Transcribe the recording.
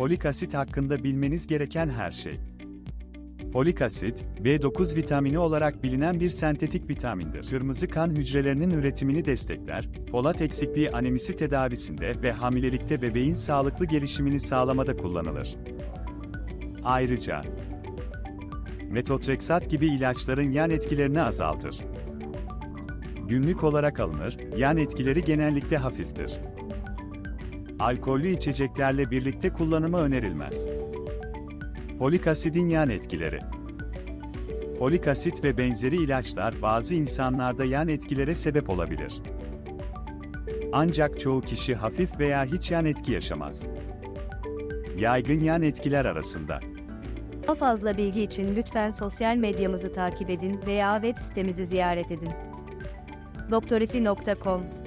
Folik asit hakkında bilmeniz gereken her şey. Folik asit, B9 vitamini olarak bilinen bir sentetik vitamindir. Kırmızı kan hücrelerinin üretimini destekler, folat eksikliği anemisi tedavisinde ve hamilelikte bebeğin sağlıklı gelişimini sağlamada kullanılır. Ayrıca, metotreksat gibi ilaçların yan etkilerini azaltır. Günlük olarak alınır, yan etkileri genellikle hafiftir. Alkollü içeceklerle birlikte kullanımı önerilmez. Folik asidin yan etkileri Folik asit ve benzeri ilaçlar bazı insanlarda yan etkilere sebep olabilir. Ancak çoğu kişi hafif veya hiç yan etki yaşamaz. Yaygın yan etkiler arasında Daha fazla bilgi için lütfen sosyal medyamızı takip edin veya web sitemizi ziyaret edin. doktorifi.com